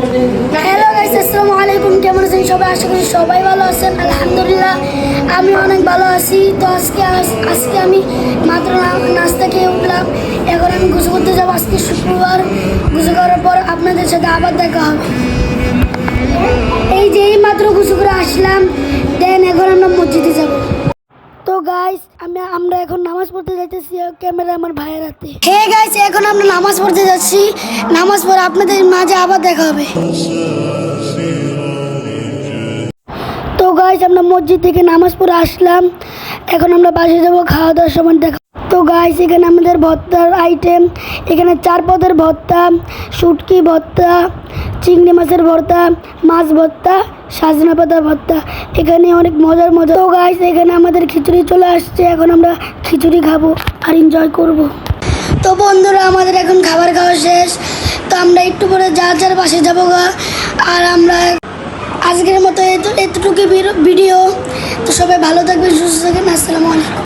Hello guys আসসালামু আলাইকুম। কেমন আছেন সবাই? আশা করি সবাই ভালো আছেন। আলহামদুলিল্লাহ আমি অনেক ভালো আছি। তো আজকে আজ- আজকে আমি মাত্র নাস্তা খেয়ে উঠলাম। এখন আমি গুছু করতে যাব আজকে শুক্রবার। গুছু করার পর আপনাদের সাথে আবার দেখা হবে। এই যে মাত্র গুছু করে আসলাম। গাইস আমি আমরা এখন নামাজ পড়তে যাইতেছি ক্যামেরা আমার ভাইয়ের হাতে। হে গাইস এখন আমরা নামাজ পড়তে যাচ্ছি। নামাজ পড়ে আপনাদের মাঝে আবার দেখা হবে। তো গাইস আমরা মসজিদ থেকে নামাজ পড়ে আসলাম। এখন আমরা বাসে যাব খাওয়া দাওয়ার সময় দেখা তো গাইস এখানে আমাদের ভর্তার আইটেম এখানে চার পদের ভর্তা, শুটকি ভর্তা, চিংড়ি মাছের ভর্তা, মাছ ভর্তা, সাজনা পাতা ভর্তা। এখানে অনেক মজার মজা তো গাইস এখানে আমাদের খিচুড়ি চলে আসছে, এখন আমরা খিচুড়ি খাব আর এনজয় করব। তো বন্ধুরা, আমাদের এখন খাবার খাওয়া শেষ। তো আমরা একটু পরে যার যার বাসে যাব গা। আর আমরা আজকের মতো এত এতটুকু ভিডিও তো সবাই ভালো থাকবেন, সুস্থ থাকবেন। আসসালামু আলাইকুম।